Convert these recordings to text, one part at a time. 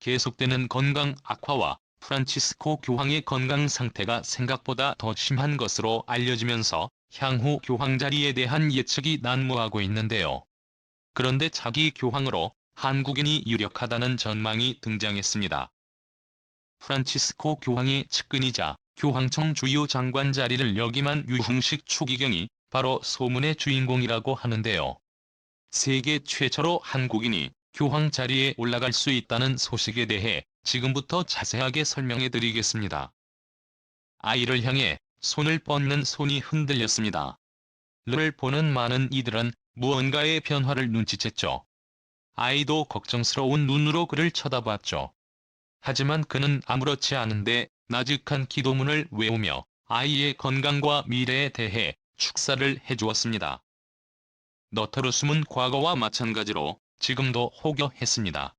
계속되는 건강 악화와 프란치스코 교황의 건강 상태가 생각보다 더 심한 것으로 알려지면서 향후 교황 자리에 대한 예측이 난무하고 있는데요. 그런데 차기 교황으로 한국인이 유력하다는 전망이 등장했습니다. 프란치스코 교황의 측근이자 교황청 주요 장관 자리를 역임한 유흥식 추기경이 바로 소문의 주인공이라고 하는데요. 세계 최초로 한국인이 교황 자리에 올라갈 수 있다는 소식에 대해 지금부터 자세하게 설명해 드리겠습니다. 아이를 향해 손을 뻗는 손이 흔들렸습니다. 를 보는 많은 이들은 무언가의 변화를 눈치챘죠. 아이도 걱정스러운 눈으로 그를 쳐다봤죠. 하지만 그는 아무렇지 않은데 나직한 기도문을 외우며 아이의 건강과 미래에 대해 축사를 해주었습니다. 너터루숨은 과거와 마찬가지로 지금도 호겨했습니다.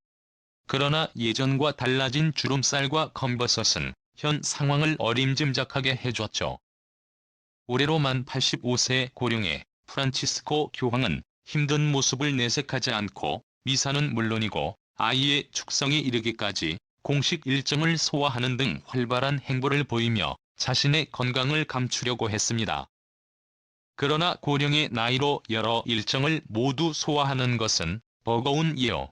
그러나 예전과 달라진 주름살과 검버섯은 현 상황을 어림짐작하게 해줬죠. 올해로 만 85세 고령의 프란치스코 교황은 힘든 모습을 내색하지 않고 미사는 물론이고 아이의 축성이 이르기까지 공식 일정을 소화하는 등 활발한 행보를 보이며 자신의 건강을 감추려고 했습니다. 그러나 고령의 나이로 여러 일정을 모두 소화하는 것은 버거운 일요.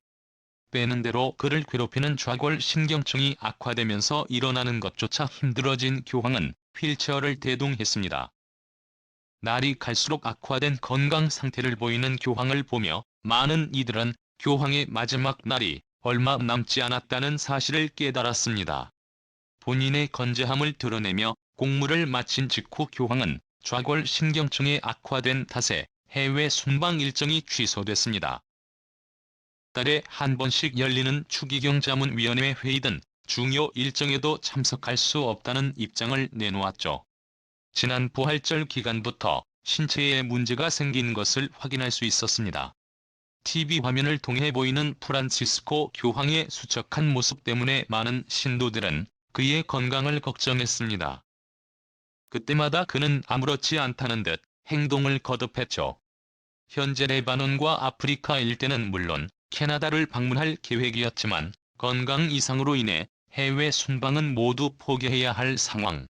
빼는 대로 그를 괴롭히는 좌골 신경증이 악화되면서 일어나는 것조차 힘들어진 교황은 휠체어를 대동했습니다. 날이 갈수록 악화된 건강 상태를 보이는 교황을 보며 많은 이들은 교황의 마지막 날이 얼마 남지 않았다는 사실을 깨달았습니다. 본인의 건재함을 드러내며 공무를 마친 직후 교황은 좌골 신경증에 악화된 탓에 해외 순방 일정이 취소됐습니다. 달에 한 번씩 열리는 추기경 자문위원회 회의 등 중요 일정에도 참석할 수 없다는 입장을 내놓았죠. 지난 부활절 기간부터 신체에 문제가 생긴 것을 확인할 수 있었습니다. TV 화면을 통해 보이는 프란치스코 교황의 수척한 모습 때문에 많은 신도들은 그의 건강을 걱정했습니다. 그때마다 그는 아무렇지 않다는 듯 행동을 거듭했죠. 현재 레바논과 아프리카 일대는 물론 캐나다를 방문할 계획이었지만 건강 이상으로 인해 해외 순방은 모두 포기해야 할 상황.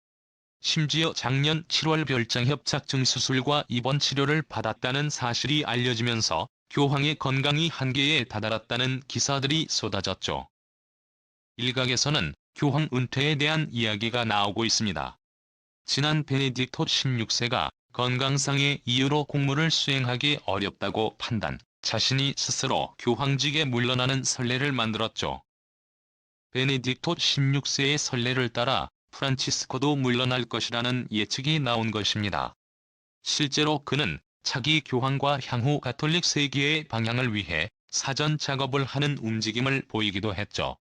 심지어 작년 7월 별장협착증 수술과 입원 치료를 받았다는 사실이 알려지면서 교황의 건강이 한계에 다다랐다는 기사들이 쏟아졌죠. 일각에서는 교황 은퇴에 대한 이야기가 나오고 있습니다. 지난 베네딕토 16세가 건강상의 이유로 공무를 수행하기 어렵다고 판단, 자신이 스스로 교황직에 물러나는 선례를 만들었죠. 베네딕토 16세의 선례를 따라 프란치스코도 물러날 것이라는 예측이 나온 것입니다. 실제로 그는 차기 교황과 향후 가톨릭 세계의 방향을 위해 사전 작업을 하는 움직임을 보이기도 했죠.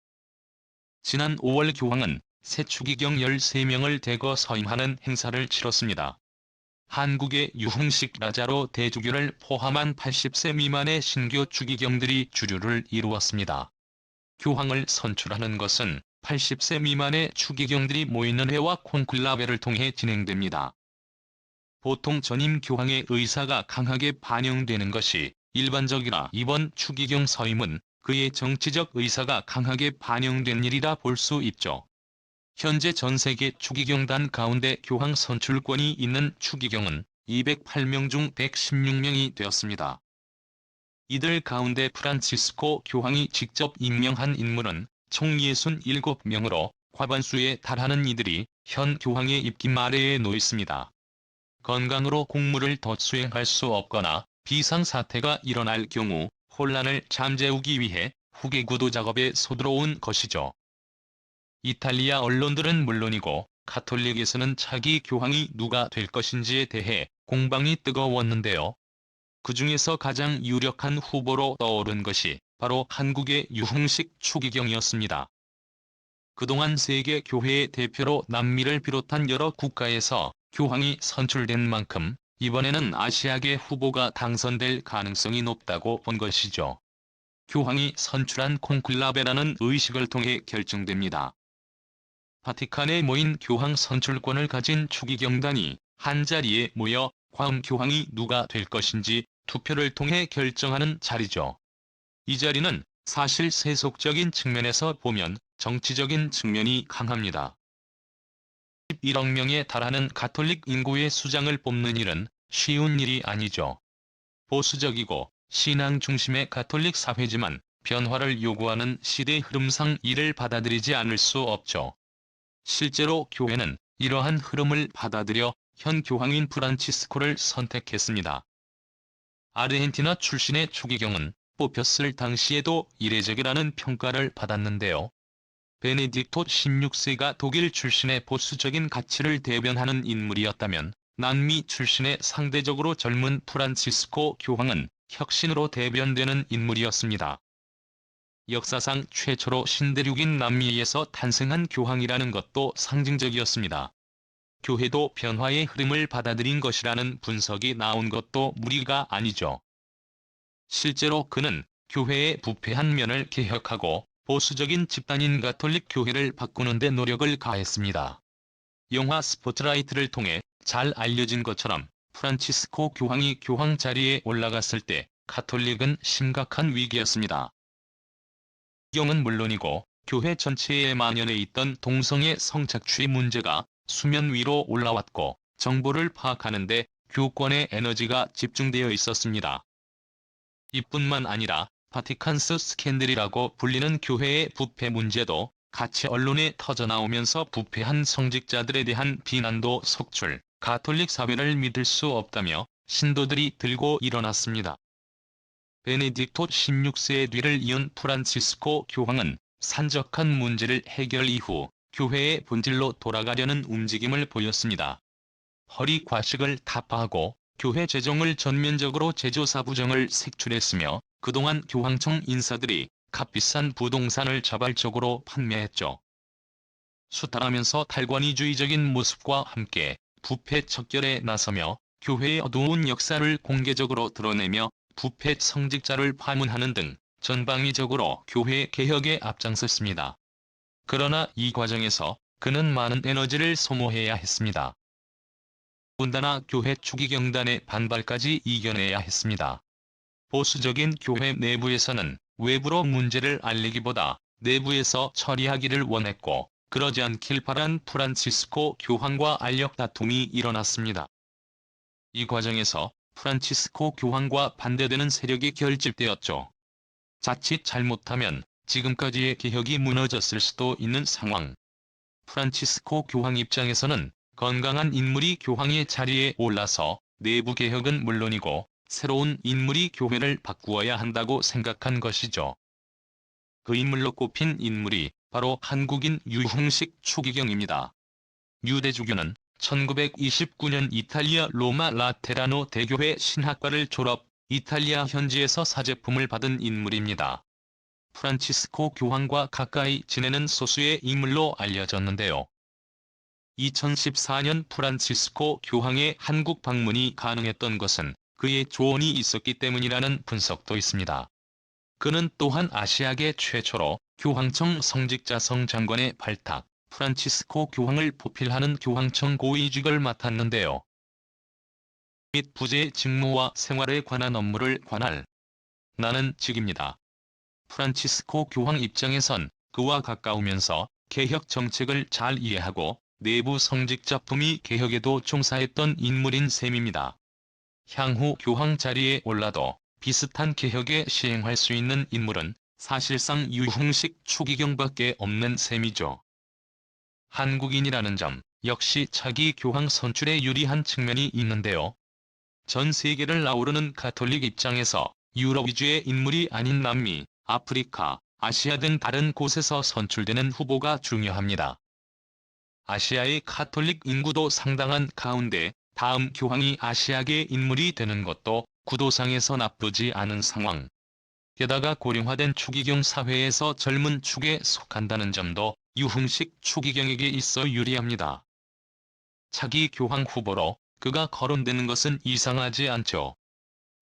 지난 5월 교황은 새 추기경 13명을 대거 서임하는 행사를 치렀습니다. 한국의 유흥식 라자로 대주교를 포함한 80세 미만의 신교 추기경들이 주류를 이루었습니다. 교황을 선출하는 것은 80세 미만의 추기경들이 모이는 회와 콘클라베를 통해 진행됩니다. 보통 전임 교황의 의사가 강하게 반영되는 것이 일반적이라 이번 추기경 서임은 그의 정치적 의사가 강하게 반영된 일이라 볼 수 있죠. 현재 전 세계 추기경단 가운데 교황 선출권이 있는 추기경은 208명 중 116명이 되었습니다. 이들 가운데 프란치스코 교황이 직접 임명한 인물은 총 67명으로 과반수에 달하는 이들이 현 교황의 입김 아래에 놓였습니다. 건강으로 공무를 더 수행할 수 없거나 비상사태가 일어날 경우 혼란을 잠재우기 위해 후계 구도 작업에 서들어온 것이죠. 이탈리아 언론들은 물론이고 가톨릭에서는 차기 교황이 누가 될 것인지에 대해 공방이 뜨거웠는데요. 그 중에서 가장 유력한 후보로 떠오른 것이 바로 한국의 유흥식 추기경이었습니다. 그동안 세계 교회의 대표로 남미를 비롯한 여러 국가에서 교황이 선출된 만큼 이번에는 아시아계 후보가 당선될 가능성이 높다고 본 것이죠. 교황이 선출한 콘클라베라는 의식을 통해 결정됩니다. 바티칸에 모인 교황 선출권을 가진 추기경단이 한자리에 모여 과음 교황이 누가 될 것인지 투표를 통해 결정하는 자리죠. 이 자리는 사실 세속적인 측면에서 보면 정치적인 측면이 강합니다. 11억 명에 달하는 가톨릭 인구의 수장을 뽑는 일은 쉬운 일이 아니죠. 보수적이고 신앙 중심의 가톨릭 사회지만 변화를 요구하는 시대 흐름상 이를 받아들이지 않을 수 없죠. 실제로 교회는 이러한 흐름을 받아들여 현 교황인 프란치스코를 선택했습니다. 아르헨티나 출신의 추기경은 뽑혔을 당시에도 이례적이라는 평가를 받았는데요. 베네딕토 16세가 독일 출신의 보수적인 가치를 대변하는 인물이었다면 남미 출신의 상대적으로 젊은 프란치스코 교황은 혁신으로 대변되는 인물이었습니다. 역사상 최초로 신대륙인 남미에서 탄생한 교황이라는 것도 상징적이었습니다. 교회도 변화의 흐름을 받아들인 것이라는 분석이 나온 것도 무리가 아니죠. 실제로 그는 교회의 부패한 면을 개혁하고 보수적인 집단인 가톨릭 교회를 바꾸는 데 노력을 가했습니다. 영화 스포트라이트를 통해 잘 알려진 것처럼 프란치스코 교황이 교황 자리에 올라갔을 때 가톨릭은 심각한 위기였습니다. 경은 물론이고 교회 전체에 만연해 있던 동성애 성착취 문제가 수면 위로 올라왔고 정보를 파악하는데 교권의 에너지가 집중되어 있었습니다. 이뿐만 아니라 바티칸스 스캔들이라고 불리는 교회의 부패 문제도 같이 언론에 터져나오면서 부패한 성직자들에 대한 비난도 속출, 가톨릭 사회를 믿을 수 없다며 신도들이 들고 일어났습니다. 베네딕토 16세의 뒤를 이은 프란치스코 교황은 산적한 문제를 해결 이후 교회의 본질로 돌아가려는 움직임을 보였습니다. 허리 과식을 타파하고 교회 재정을 전면적으로 제조사 부정을 색출했으며 그동안 교황청 인사들이 값비싼 부동산을 자발적으로 판매했죠. 수탈하면서 탈관이주의적인 모습과 함께 부패 척결에 나서며 교회의 어두운 역사를 공개적으로 드러내며 부패 성직자를 파문하는 등 전방위적으로 교회 개혁에 앞장섰습니다. 그러나 이 과정에서 그는 많은 에너지를 소모해야 했습니다. 군다나 교회 추기경단의 반발까지 이겨내야 했습니다. 보수적인 교회 내부에서는 외부로 문제를 알리기보다 내부에서 처리하기를 원했고 그러지 않길 바란 프란치스코 교황과 알력 다툼이 일어났습니다. 이 과정에서 프란치스코 교황과 반대되는 세력이 결집되었죠. 자칫 잘못하면 지금까지의 개혁이 무너졌을 수도 있는 상황. 프란치스코 교황 입장에서는 건강한 인물이 교황의 자리에 올라서 내부 개혁은 물론이고 새로운 인물이 교회를 바꾸어야 한다고 생각한 것이죠. 그 인물로 꼽힌 인물이 바로 한국인 유흥식 추기경입니다. 유대주교는 1929년 이탈리아 로마 라테라노 대교회 신학과를 졸업, 이탈리아 현지에서 사제품을 받은 인물입니다. 프란치스코 교황과 가까이 지내는 소수의 인물로 알려졌는데요. 2014년 프란치스코 교황의 한국 방문이 가능했던 것은 그의 조언이 있었기 때문이라는 분석도 있습니다. 그는 또한 아시아계 최초로 교황청 성직자성 장관의 발탁, 프란치스코 교황을 보필하는 교황청 고위직을 맡았는데요. 및 부재의 직무와 생활에 관한 업무를 관할 나는 직입니다. 프란치스코 교황 입장에선 그와 가까우면서 개혁 정책을 잘 이해하고 내부 성직자품이 개혁에도 종사했던 인물인 셈입니다. 향후 교황 자리에 올라도 비슷한 개혁에 시행할 수 있는 인물은 사실상 유흥식 추기경밖에 없는 셈이죠. 한국인이라는 점 역시 차기 교황 선출에 유리한 측면이 있는데요. 전 세계를 아우르는 가톨릭 입장에서 유럽 위주의 인물이 아닌 남미, 아프리카, 아시아 등 다른 곳에서 선출되는 후보가 중요합니다. 아시아의 가톨릭 인구도 상당한 가운데 다음 교황이 아시아계 인물이 되는 것도 구도상에서 나쁘지 않은 상황. 게다가 고령화된 추기경 사회에서 젊은 축에 속한다는 점도 유흥식 추기경에게 있어 유리합니다. 차기 교황 후보로 그가 거론되는 것은 이상하지 않죠.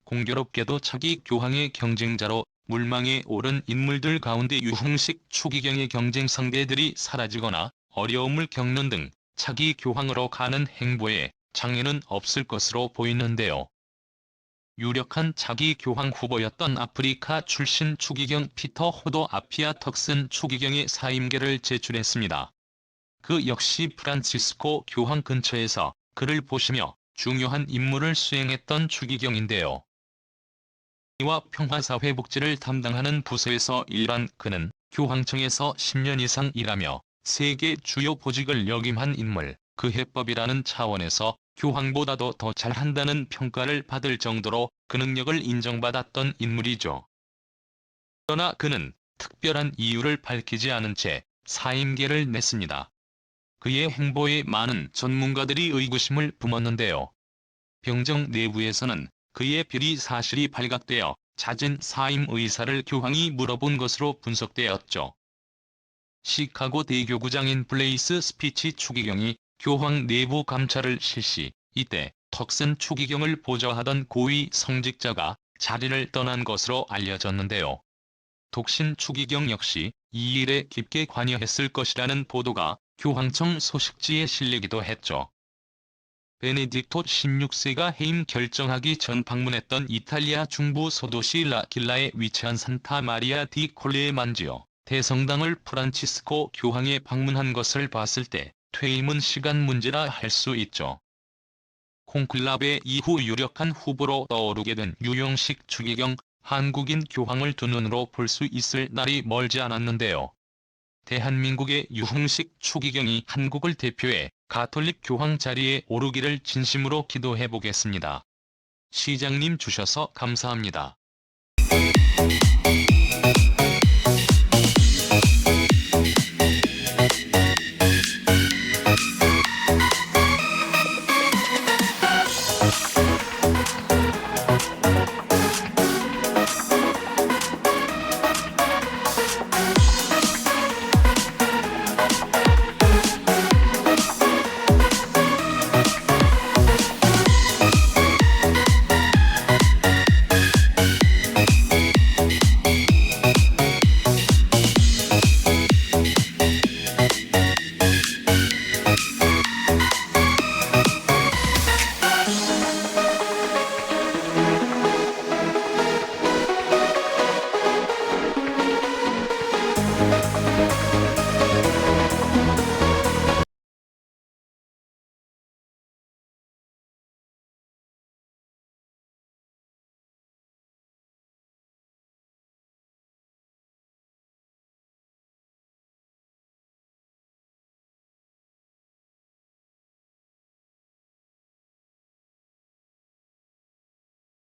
공교롭게도 차기 교황의 경쟁자로 물망에 오른 인물들 가운데 유흥식 추기경의 경쟁 상대들이 사라지거나 어려움을 겪는 등 차기 교황으로 가는 행보에 장애는 없을 것으로 보이는데요. 유력한 차기 교황 후보였던 아프리카 출신 추기경 피터 호도 아피아 턱슨 추기경의 사임계를 제출했습니다. 그 역시 프란치스코 교황 근처에서 그를 보시며 중요한 임무를 수행했던 추기경인데요. 와 평화사회 복지를 담당하는 부서에서 일한 그는 교황청에서 10년 이상 일하며 세계 주요 보직을 역임한 인물, 그 해법이라는 차원에서 교황보다도 더 잘한다는 평가를 받을 정도로 그 능력을 인정받았던 인물이죠. 그러나 그는 특별한 이유를 밝히지 않은 채 사임계를 냈습니다. 그의 행보에 많은 전문가들이 의구심을 품었는데요. 병정 내부에서는 그의 비리 사실이 발각되어 잦은 사임 의사를 교황이 물어본 것으로 분석되었죠. 시카고 대교구장인 블레이스 스피치 추기경이 교황 내부 감찰을 실시, 이때 턱슨 추기경을 보좌하던 고위 성직자가 자리를 떠난 것으로 알려졌는데요. 독신 추기경 역시 이 일에 깊게 관여했을 것이라는 보도가 교황청 소식지에 실리기도 했죠. 베네딕토 16세가 해임 결정하기 전 방문했던 이탈리아 중부 소도시 라길라에 위치한 산타 마리아 디 콜레 만지오 대성당을 프란치스코 교황에 방문한 것을 봤을 때 퇴임은 시간 문제라 할 수 있죠. 콩클라베 이후 유력한 후보로 떠오르게 된 유영식 추기경 한국인 교황을 두 눈으로 볼 수 있을 날이 멀지 않았는데요. 대한민국의 유흥식 추기경이 한국을 대표해 가톨릭 교황 자리에 오르기를 진심으로 기도해 보겠습니다. 시장님 주셔서 감사합니다.